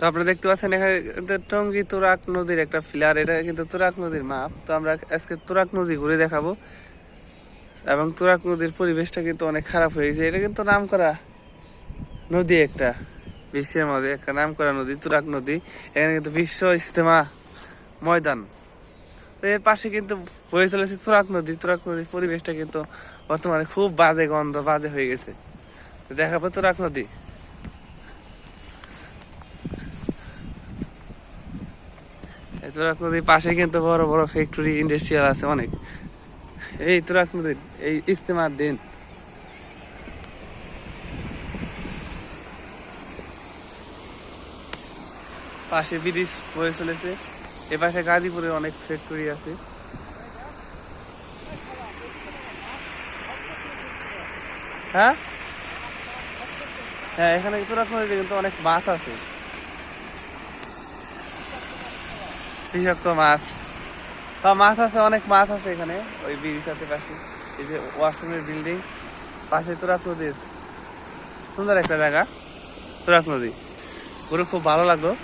তো আপনারা দেখতে পাচ্ছেন এখানে টঙ্গী তুরাক নদীর একটা ফিলার, এটা কিন্তু তুরাক নদীর মাপ। তো আমরা আজকে তুরাক নদী ঘুরে দেখাবো। এবং তুরাক নদীর পরিবেশটা কিন্তু অনেক খারাপ হয়েছে এটা কিন্তু নাম করা নদী একটা, বিশ্বের মধ্যে একটা নাম করা নদী তুরাক নদী। এখানে কিন্তু বিশ্ব ইজতেমা ময়দান। এর পাশে কিন্তু বয়ে চলেছে তুরাক নদী। তুরাক নদীর পরিবেশটা কিন্তু বর্তমানে খুব বাজে গন্ধ, বাজে হয়ে গেছে। দেখাবো তুরাক নদী। তুরাক নদীর পাশে কিন্তু বড় বড় ফ্যাক্টরি ইন্ডাস্ট্রিয়াল আছে অনেক। এই তুরাক নদীর, এই ইজতেমার দিন। পাশে ব্রিজ বয়ে চলেছে। এ পাশে গাজীপুরে অনেক ফ্যাক্টরি আছে। হ্যাঁ? হ্যাঁ এখানে তুরাক নদীতে কিন্তু অনেক মাছ আছে। বিষাক্ত মাছ। বা মাছ আছে, অনেক মাছ আছে এখানে। ওই ব্রিজ আছে পাশে। এই যে ওয়াশরুমের বিল্ডিং। পাশে তোরাক নদীর। সুন্দর একটা জায়গা। তোরাক নদী। ঘুরে খুব ভালো লাগল।